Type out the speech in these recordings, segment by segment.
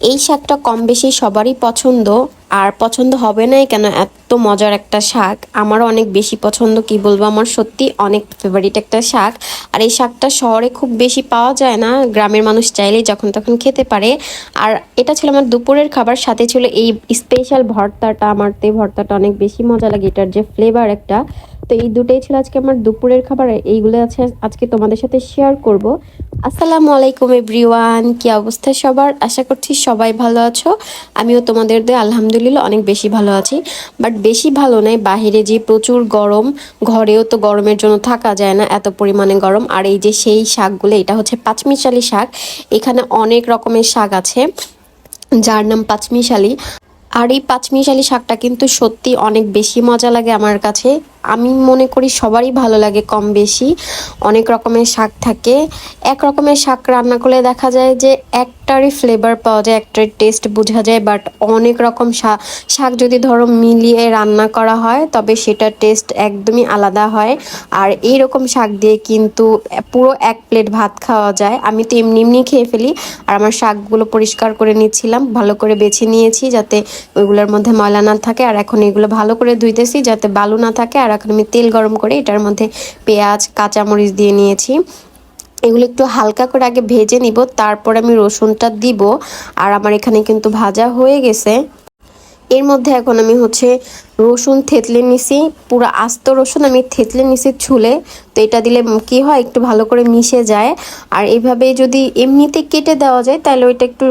এই শাকটা কম বেশি সবারই পছন্দ, আর পছন্দ হবে নাই কেন? এত মজার একটা শাক। আমারও অনেক বেশি পছন্দ, কি বলব? আমার সত্যি অনেক ফেভারিট একটা শাক। আর এই শাকটা শহরে খুব বেশি পাওয়া যায় না। গ্রামের মানুষ চাইলেই যখন তখন খেতে পারে। আর এটা ছিল আমার দুপুরের খাবার, সাথে ছিল এই স্পেশাল ভর্তাটা। আমার তো ভর্তাটা অনেক বেশি মজা লাগে। এটার যে ফ্লেভার একটা তো এই দুটোই ছিল আজকে আমার দুপুরের খাবার এইগুলো আছে আজকে তোমাদের সাথে শেয়ার করব। আসসালামু আলাইকুম এভরিওয়ান কি অবস্থা সবার? আশা করছি সবাই ভালো আছো। আমিও তোমাদের দিয়ে আলহামদুলিল্লাহ অনেক বেশি ভালো আছি। বাট বেশি ভালো নয়, বাহিরে যে প্রচুর গরম, ঘরেও তো গরমের জন্য থাকা যায় না, এত পরিমাণে গরম। আর এই যে সেই শাকগুলো, এটা হচ্ছে পাঁচমিশালি শাক। এখানে অনেক রকমের শাক আছে, যার নাম পাঁচমিশালি। আর এই পাঁচমিশালি শাকটা কিন্তু সত্যি অনেক বেশি মজা লাগে আমার কাছে। আমি মনে করি সবারই ভালো লাগে কম বেশি। অনেক রকমের শাক থাকে। এক রকমের শাক রান্না করলে দেখা যায় যে একটারই ফ্লেভার পাওয়া যায় একটার টেস্ট বোঝা যায় বাট অনেক রকম শাক শাক যদি ধরো মিলিয়ে রান্না করা হয়, তবে সেটার টেস্ট একদমই আলাদা হয়। আর এই রকম শাক দিয়ে কিন্তু পুরো এক প্লেট ভাত খাওয়া যায়। আমি তো এমনি এমনি খেয়ে ফেলি। আর আমার শাকগুলো পরিষ্কার করে নিচ্ছিলাম, ভালো করে বেছে নিয়েছি যাতে ওইগুলোর মধ্যে ময়লা না থাকে, আর এখন এগুলো ভালো করে ধুইতেছি যাতে বালু না থাকে, আর এখন আমি তেল গরম করে এটার মধ্যে পেঁয়াজ, কাঁচামরিচ দিয়ে নিয়েছি। এগুলো একটু হালকা করে আগে ভেজে নিব, তারপর আমি রসুনটা দিব, আর আমার এখানে কিন্তু ভাজা হয়ে গেছে। এর মধ্যে এখন আমি হচ্ছে রসুন থেতলে নিছি, পুরো আস্ত রসুন আমি থেতলে নিছি ছুলে, তো এটা দিলে কি হয়, একটু ভালো করে মিশে যায়। আর এইভাবে যদি এমনিতে কেটে দেওয়া যায়, তাহলে ওইটা একটু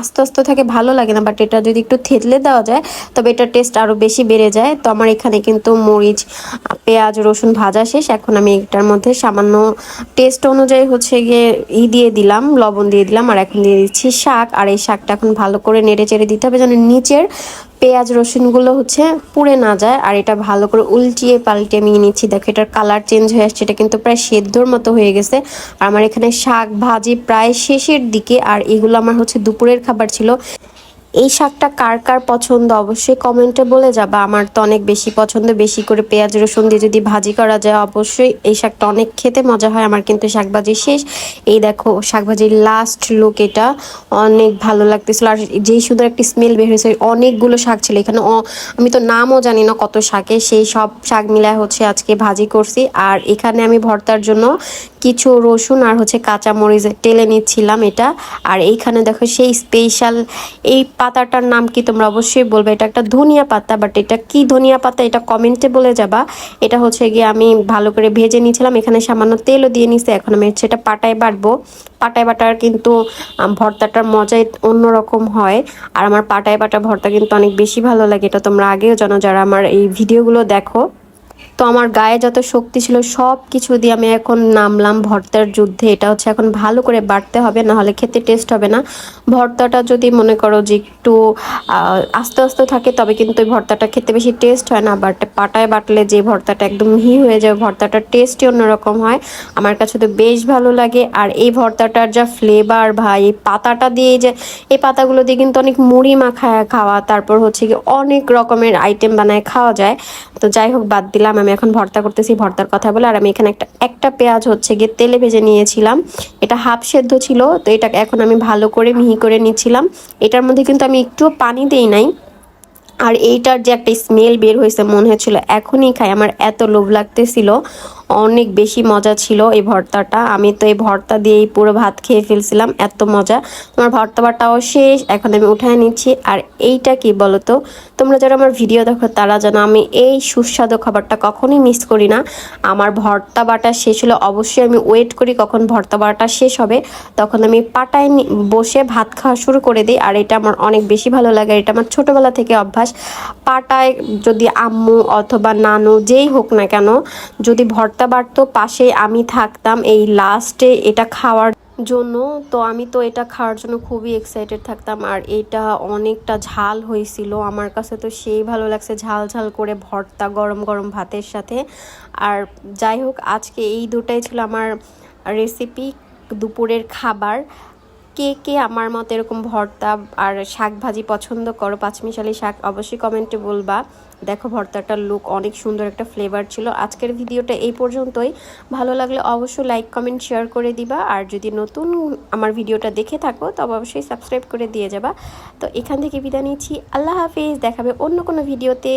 আস্তে আস্তে থাকে, ভালো লাগে না। বাট এটা যদি একটু থেতলে দেওয়া যায়, তবে এটার টেস্ট আরও বেশি বেড়ে যায়। তো আমার এখানে কিন্তু মরিচ পেঁয়াজ, রসুন ভাজা শেষ। এখন আমি এটার মধ্যে সামান্য টেস্ট অনুযায়ী হচ্ছে গিয়ে ই দিয়ে দিলাম, লবণ দিয়ে দিলাম, আর এখন দিয়ে দিচ্ছি শাক। আর এই শাকটা এখন ভালো করে নেড়ে চেড়ে দিতে হবে যেন নিচের পেঁয়াজ, রসুনগুলো হচ্ছে পুড়ে না যায়, আর এটা ভালো করে উল্টিয়ে পাল্টে আমি নিচ্ছি। দেখো, এটার কালার চেঞ্জ হয়ে আসছে, এটা কিন্তু প্রায় সেদ্ধর মতো হয়ে গেছে। আর আমার এখানে শাক ভাজি প্রায় শেষের দিকে, আর এগুলো আমার হচ্ছে দুপুরের খাবার ছিল। এই শাকটা কার কার পছন্দ? অবশ্যই কমেন্টে বলে যাবা। আমার তো অনেক বেশি পছন্দ। বেশি করে পেঁয়াজ, রসুন দিয়ে যদি ভাজি করা যায়, অবশ্যই এই শাকটা অনেক খেতে মজা হয়। আমার কিন্তু শাকভাজি শেষ। এই দেখো, শাকভাজির লাস্ট লুক এটা। অনেক ভালো লাগতেছিল। আর যেই সুন্দর একটি স্মেল বের হয়েছে, অনেকগুলো শাক ছিল এখানে। আমি তো নামও জানি না কত শাকে। সেই সব শাক মিলায় হচ্ছে আজকে ভাজি করছি। আর এখানে আমি ভর্তার জন্য কিছু রসুন আর হচ্ছে কাঁচা মরিচ টেলে নিচ্ছিলাম এটা। আর এইখানে দেখো সেই স্পেশাল এই পাতাটার নাম কি তোমরা অবশ্যই বলবে। এটা একটা ধনিয়া পাতা বাট এটা কি ধনিয়া পাতা এটা কমেন্টে বলে যাবা। এটা হচ্ছে গিয়ে আমি ভালো করে ভেজে নিয়েছিলাম, এখানে সামান্য তেলও দিয়ে নিছি, এখন আমি সেটা পাটায় বাটবো। পাটায় বাটার কিন্তু ভর্তাটার মজাই অন্যরকম হয়। আর আমার পাটায় বাটা ভর্তা কিন্তু অনেক বেশি ভালো লাগে, এটা তোমরা আগেও জানো, যারা আমার এই ভিডিওগুলো দেখো। তো আমার গায়ে যত শক্তি ছিল সব কিছু দিয়ে আমি এখন নামলাম ভর্তার যুদ্ধে। এটা হচ্ছে এখন ভালো করে বাড়তে হবে, নাহলে খেতে টেস্ট হবে না। ভর্তাটা যদি মনে করো যে একটু আস্তে আস্তে থাকে, তবে কিন্তু ওই ভর্তাটা খেতে বেশি টেস্ট হয় না। বাট পাটায় বাটলে যে ভর্তাটা একদম মিহি হয়ে যায় ভর্তাটার টেস্টই অন্যরকম হয়। আমার কাছে তো বেশ ভালো লাগে। আর এই ভর্তাটার যা ফ্লেভার ভাই, এই পাতাটা দিয়ে যে, এই পাতাগুলো দিয়ে কিন্তু অনেক মুড়ি মাখায় খাওয়া, তারপর হচ্ছে কি অনেক রকমের আইটেম বানায় খাওয়া যায়। তো যাই হোক, বাদ দিলাম। আমি এখন ভর্তা করতেছি, ভর্তার কথা বলে, আর আমি এখানে একটা একটা পেঁয়াজ হচ্ছে গিয়ে তেলে ভেজে নিয়েছিলাম। এটা হাফ সেদ্ধ ছিল, তো এটা এখন আমি ভালো করে মিহি করে নিচ্ছিলাম। এটার মধ্যে কিন্তু আমি একটুও পানি দিই নাই। আর এইটার যে একটা স্মেল বের হয়েছে, মনে হয়েছিল এখনই খাই, আমার এত লোভ লাগতেছিল। অনেক বেশি মজা ছিল এই ভর্তাটা। আমি তো এই ভর্তা দিয়েই পুরো ভাত খেয়ে ফেলছিলাম, এত মজা। আমার ভর্তা বাটাও শেষ, এখন আমি উঠায় নিচ্ছি। আর এইটা কি বলতো? তোমরা যারা আমার ভিডিও দেখো, তারা যেন আমি এই সুস্বাদু খাবারটা কখনোই মিস করি না। আমার ভর্তা বাটা শেষ হলে অবশ্যই আমি ওয়েট করি কখন ভর্তা বাটা শেষ হবে। তখন আমি পাটায় বসে ভাত খাওয়া শুরু করে দিই। আর এটা আমার অনেক বেশি ভালো লাগে। এটা আমার ছোটোবেলা থেকে অভ্যাস। পাটায় যদি আম্মু অথবা নানু যেই হোক না কেন, যদি ভর্তা ভর্তা বাড়তো পাশে আমি থাকতাম এই লাস্টে এটা খাওয়ার জন্য। তো আমি তো এটা খাওয়ার জন্য খুবই এক্সাইটেড থাকতাম আর এটা অনেকটা ঝাল হয়েছিল। আমার কাছে তো সেই ভালো লাগছে ঝাল ঝাল করে ভর্তা গরম গরম ভাতের সাথে। আর যাই হোক, আজকে এই দুটাই ছিল আমার রেসিপি দুপুরের খাবার। কে কে আমার মতো এরকম ভর্তা আর শাক ভাজি পছন্দ করো? পাঁচমিশালি শাক অবশ্যই কমেন্টে বলবা। দেখো, ভর্তাটার লুক অনেক সুন্দর একটা ফ্লেভার ছিল। আজকের ভিডিওটা এই পর্যন্তই। ভালো লাগলে অবশ্যই লাইক কমেন্ট শেয়ার করে দিবা। আর যদি নতুন আমার ভিডিওটা দেখে থাকো তবে অবশ্যই সাবস্ক্রাইব করে দিয়ে যাবা। তো এখান থেকে বিদায় নিচ্ছি। আল্লাহ হাফিজ, দেখাবে অন্য কোনো ভিডিওতে।